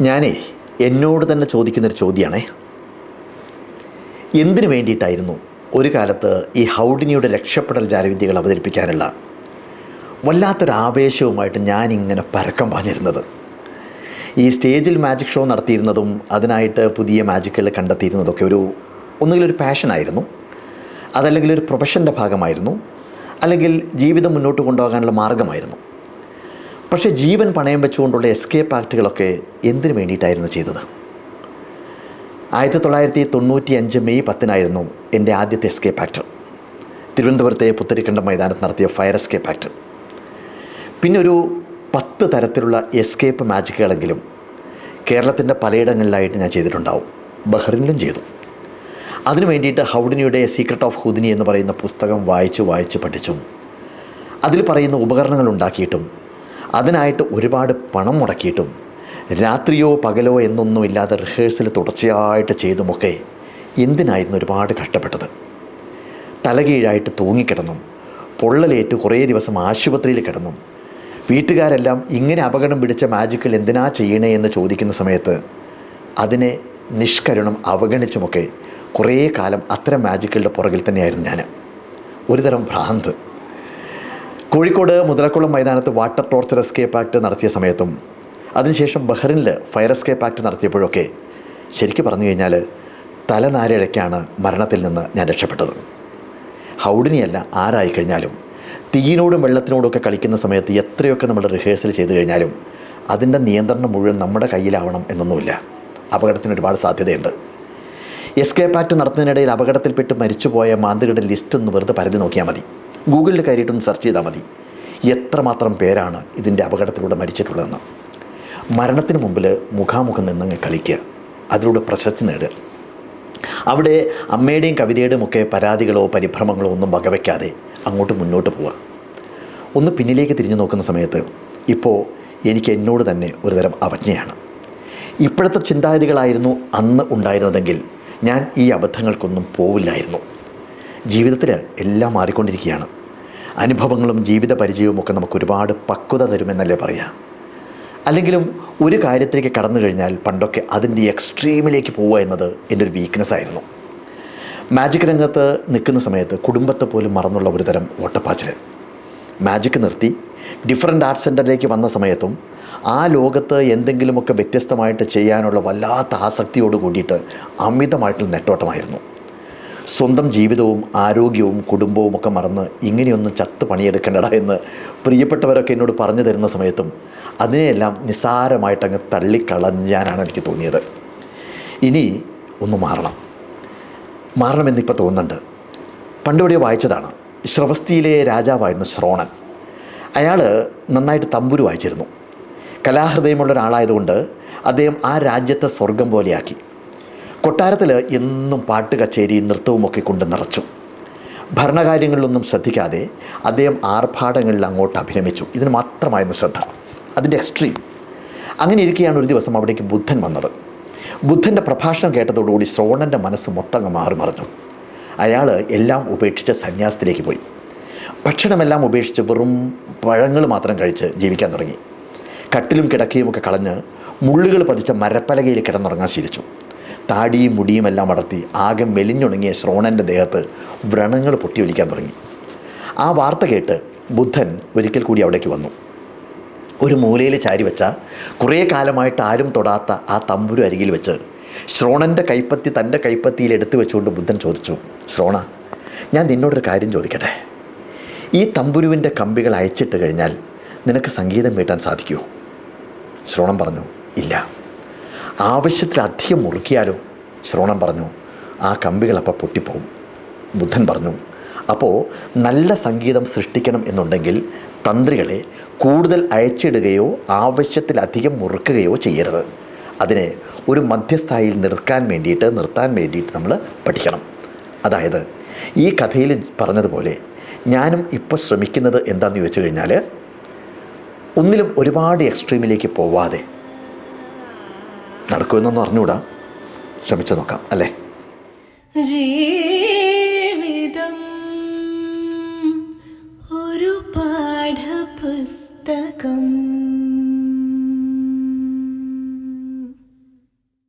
ഞാനേ എന്നോട് തന്നെ ചോദിക്കുന്നൊരു ചോദ്യമാണേ എന്തിനു വേണ്ടിയിട്ടായിരുന്നു ഒരു കാലത്ത് ഈ ഹൗഡിനിയുടെ രക്ഷപ്പെടൽ ജാലവിദ്യകൾ അവതരിപ്പിക്കാനുള്ള വല്ലാത്തൊരു ആവേശവുമായിട്ട് ഞാനിങ്ങനെ പരക്കം പറഞ്ഞിരുന്നത് ഈ സ്റ്റേജിൽ മാജിക് ഷോ നടത്തിയിരുന്നതും അതിനായിട്ട് പുതിയ മാജിക്കുകൾ കണ്ടെത്തിയിരുന്നതൊക്കെ ഒരു ഒന്നുകിൽ ഒരു പാഷനായിരുന്നു അതല്ലെങ്കിൽ ഒരു പ്രൊഫഷന്റെ ഭാഗമായിരുന്നു അല്ലെങ്കിൽ ജീവിതം മുന്നോട്ട് കൊണ്ടുപോകാനുള്ള മാർഗമായിരുന്നു പക്ഷേ ജീവൻ പണയം വെച്ചുകൊണ്ടുള്ള എസ്കേപ്പ് ആക്റ്റുകളൊക്കെ എന്തിനു വേണ്ടിയിട്ടായിരുന്നു ചെയ്തത്? ആയിരത്തി തൊള്ളായിരത്തി തൊണ്ണൂറ്റി അഞ്ച് മെയ് പത്തിനായിരുന്നു എന്റെ ആദ്യത്തെ എസ്കേപ്പ് ആക്ട് തിരുവനന്തപുരത്തെ പുത്തരിക്കണ്ടം മൈതാനത്ത് നടത്തിയ ഫയർ എസ്കേപ്പ് ആക്ട് പിന്നെ ഒരു പത്ത് തരത്തിലുള്ള എസ്കേപ്പ് മാജിക്കുകളെങ്കിലും കേരളത്തിന്റെ പലയിടങ്ങളിലായിട്ട് ഞാൻ ചെയ്തിട്ടുണ്ടാവും. ബഹ്റിനിലും ചെയ്തു. അതിനു വേണ്ടിയിട്ട് ഹൗഡിനിയുടെ സീക്രട്ട് ഓഫ് ഹുദിനി എന്ന് പറയുന്ന പുസ്തകം വായിച്ച് വായിച്ച് പഠിച്ചും അതിൽ പറയുന്ന ഉപകരണങ്ങൾ ഉണ്ടാക്കിയിട്ടും അതിനായിട്ട് ഒരുപാട് പണം മുടക്കിയിട്ടും രാത്രിയോ പകലോ എന്നൊന്നുമില്ലാതെ റിഹേഴ്സൽ തുടർച്ചയായിട്ട് ചെയ്തുമൊക്കെ എന്തിനായിരുന്നു ഒരുപാട് കഷ്ടപ്പെട്ടത്? തലകീഴായിട്ട് തൂങ്ങിക്കിടന്നും പൊള്ളലേറ്റ് കുറേ ദിവസം ആശുപത്രിയിൽ കിടന്നും വീട്ടുകാരെല്ലാം ഇങ്ങനെ അപകടം പിടിച്ച മാജിക്കൽ എന്തിനാ ചെയ്യണേ എന്ന് ചോദിക്കുന്ന സമയത്ത് അതിനെ നിഷ്കരുണം അവഗണിച്ചുമൊക്കെ കുറേ കാലം അത്തരം മാജിക്കലിന്റെ പുറകിൽ തന്നെയായിരുന്നു ഞാൻ ഒരുതരം ഭ്രാന്ത്. കോഴിക്കോട് മുതലക്കുളം മൈതാനത്ത് വാട്ടർ ടോർച്ചർ എസ്കേപ്പ് ആക്ട് നടത്തിയ സമയത്തും അതിനുശേഷം ബഹ്റിനിൽ ഫയർ എസ്കേപ്പ് ആക്ട് നടത്തിയപ്പോഴൊക്കെ ശരിക്കും പറഞ്ഞു കഴിഞ്ഞാൽ തലനാരിഴയ്ക്കാണ് മരണത്തിൽ നിന്ന് ഞാൻ രക്ഷപ്പെട്ടത്. ഹൗഡിനിയല്ല ആരായി കഴിഞ്ഞാലും തീയിനോടും വെള്ളത്തിനോടുമൊക്കെ കളിക്കുന്ന സമയത്ത് എത്രയൊക്കെ നമ്മൾ റിഹേഴ്സൽ ചെയ്തു കഴിഞ്ഞാലും അതിന്റെ നിയന്ത്രണം മുഴുവൻ നമ്മുടെ കയ്യിലാവണം എന്നൊന്നുമില്ല. അപകടത്തിന് ഒരുപാട് സാധ്യതയുണ്ട്. എസ്കേപ്പ് ആക്ട് നടത്തുന്നതിനിടയിൽ അപകടത്തിൽപ്പെട്ട് മരിച്ചുപോയ മാന്തിയുടെ ലിസ്റ്റ് ഒന്ന് വെറുതെ പരതി നോക്കിയാൽ മതി. ഗൂഗിളിൽ കയറിയിട്ടൊന്ന് സെർച്ച് ചെയ്താൽ മതി. എത്രമാത്രം പേരാണ് ഇതിന്റെ അപകടത്തിലൂടെ മരിച്ചിട്ടുള്ളതെന്ന്. മരണത്തിന് മുമ്പിൽ മുഖാമുഖം നിന്നങ്ങ് കളിക്കുക. അതിലൂടെ പ്രശസ്തി നേടുക. അവിടെ അമ്മയുടെയും കവിതയുടെയും ഒക്കെ പരാതികളോ പരിഭ്രമങ്ങളോ ഒന്നും വകവയ്ക്കാതെ അങ്ങോട്ട് മുന്നോട്ട് പോവുക. ഒന്ന് പിന്നിലേക്ക് തിരിഞ്ഞു നോക്കുന്ന സമയത്ത് ഇപ്പോൾ എനിക്ക് എന്നോട് തന്നെ ഒരുതരം അവജ്ഞയാണ്. ഇപ്പോഴത്തെ ചിന്താഗതികളായിരുന്നു അന്ന് ഉണ്ടായിരുന്നതെങ്കിൽ ഞാൻ ഈ അബദ്ധങ്ങൾക്കൊന്നും പോവില്ലായിരുന്നു. ജീവിതത്തിൽ എല്ലാം മാറിക്കൊണ്ടിരിക്കുകയാണ്. അനുഭവങ്ങളും ജീവിത പരിചയവും ഒക്കെ നമുക്ക് ഒരുപാട് പക്വത തരുമെന്നല്ലേ പറയാം. അല്ലെങ്കിലും ഒരു കാര്യത്തിലേക്ക് കടന്നു കഴിഞ്ഞാൽ പണ്ടൊക്കെ അതിന്റെ എക്സ്ട്രീമിലേക്ക് പോവുക എന്നത് എന്റെ ഒരു വീക്ക്നെസ് ആയിരുന്നു. മാജിക് രംഗത്ത് നിൽക്കുന്ന സമയത്ത് കുടുംബത്തെ പോലും മറന്നുള്ള ഒരു തരം ഓട്ടപ്പാച്ചിൽ മാജിക് നിർത്തി ഡിഫറെന്റ് ആർട്ട് സെന്ററിലേക്ക് വന്ന സമയത്തും ആ ലോകത്ത് എന്തെങ്കിലുമൊക്കെ വ്യത്യസ്തമായിട്ട് ചെയ്യാനുള്ള വല്ലാത്ത ആസക്തിയോട് കൂടിയിട്ട് അമിതമായിട്ടുള്ള നെട്ടോട്ടമായിരുന്നു. സ്വന്തം ജീവിതവും ആരോഗ്യവും കുടുംബവും ഒക്കെ മറന്ന് ഇങ്ങനെയൊന്നും ചത്ത് പണിയെടുക്കേണ്ടട എന്ന് പ്രിയപ്പെട്ടവരൊക്കെ എന്നോട് പറഞ്ഞു തരുന്ന സമയത്തും അതിനെയെല്ലാം നിസ്സാരമായിട്ടങ്ങ് തള്ളിക്കളഞ്ഞാനാണ് എനിക്ക് തോന്നിയത്. ഇനി ഒന്ന് മാറണം. മാറണമെന്നിപ്പോൾ തോന്നുന്നുണ്ട്. പണ്ടിവിടെ വായിച്ചതാണ്. ശ്രവസ്തിയിലെ രാജാവായിരുന്നു ശ്രോണൻ അയാൾ നന്നായിട്ട് തമ്പുരു വായിച്ചിരുന്നു. കലാഹൃദയമുള്ള ഒരാളായതുകൊണ്ട് അദ്ദേഹം ആ രാജ്യത്തെ സ്വർഗം പോലെയാക്കി. കൊട്ടാരത്തിൽ എന്നും പാട്ട് കച്ചേരിയും നൃത്തവും ഒക്കെ കൊണ്ട് നിറച്ചു. ഭരണകാര്യങ്ങളിലൊന്നും ശ്രദ്ധിക്കാതെ അദ്ദേഹം ആർഭാടങ്ങളിൽ അങ്ങോട്ട് അഭിനമിച്ചു. ഇതിന് മാത്രമായിരുന്നു ശ്രദ്ധ. അതിന്റെ എക്സ്ട്രീം അങ്ങനെ ഇരിക്കുകയാണ് ഒരു ദിവസം അവിടേക്ക് ബുദ്ധൻ വന്നത്. ബുദ്ധന്റെ പ്രഭാഷണം കേട്ടതോടുകൂടി ശ്രോണന്റെ മനസ്സ് മൊത്തങ്ങ് മാറി മറിഞ്ഞു. അയാൾ എല്ലാം ഉപേക്ഷിച്ച് സന്യാസത്തിലേക്ക് പോയി. ഭക്ഷണമെല്ലാം ഉപേക്ഷിച്ച് വെറും പഴങ്ങൾ മാത്രം കഴിച്ച് ജീവിക്കാൻ തുടങ്ങി. കട്ടിലും കിടക്കയും ഒക്കെ കളഞ്ഞ് മുള്ളുകൾ പതിച്ച മരപ്പലകയിൽ കിടന്നുറങ്ങാൻ ശീലിച്ചു. താടിയും മുടിയും എല്ലാം അടർത്തി ആകെ മെലിഞ്ഞുണങ്ങിയ ശ്രോണന്റെ ദേഹത്ത് വ്രണങ്ങൾ പൊട്ടിയൊലിക്കാൻ തുടങ്ങി. ആ വാർത്ത കേട്ട് ബുദ്ധൻ ഒരിക്കൽ കൂടി അവിടേക്ക് വന്നു. ഒരു മൂലയിൽ ചാരി വെച്ച കുറേ കാലമായിട്ട് ആരും തൊടാത്ത ആ തമ്പുരു അരികിൽ വെച്ച് ശ്രോണന്റെ കൈപ്പത്തി തന്റെ കൈപ്പത്തിയിൽ എടുത്തു വെച്ചുകൊണ്ട് ബുദ്ധൻ ചോദിച്ചു ശ്രോണ ഞാൻ നിന്നോടൊരു കാര്യം ചോദിക്കട്ടെ? ഈ തമ്പുരുവിന്റെ കമ്പികൾ അയച്ചിട്ട് കഴിഞ്ഞാൽ നിനക്ക് സംഗീതം വീട്ടാൻ സാധിക്കുമോ ശ്രോണം പറഞ്ഞു ഇല്ല. ആവശ്യത്തിലധികം മുറുക്കിയാലോ? ശ്രവണം പറഞ്ഞു. ആ കമ്പികൾ അപ്പോൾ പൊട്ടിപ്പോവും. ബുദ്ധൻ പറഞ്ഞു അപ്പോൾ നല്ല സംഗീതം സൃഷ്ടിക്കണം എന്നുണ്ടെങ്കിൽ തന്ത്രികളെ കൂടുതൽ അയച്ചിടുകയോ ആവശ്യത്തിലധികം മുറുക്കുകയോ ചെയ്യരുത്. അതിനെ ഒരു മധ്യസ്ഥായിൽ നിർക്കാൻ വേണ്ടിയിട്ട് നിർത്താൻ വേണ്ടിയിട്ട് നമ്മൾ പഠിക്കണം. അതായത് ഈ കഥയിൽ പറഞ്ഞതുപോലെ ഞാനും ഇപ്പോൾ ശ്രമിക്കുന്നത് എന്താണെന്ന് ചോദിച്ചു കഴിഞ്ഞാൽ ഒന്നിലും ഒരുപാട് എക്സ്ട്രീമിലേക്ക് പോവാതെ നടക്കുമെന്നൊന്നും അറിഞ്ഞുകൂടാ. ശ്രമിച്ചു നോക്കാം അല്ലേ? ജീവിതം ഒരു പാഠപുസ്തകം.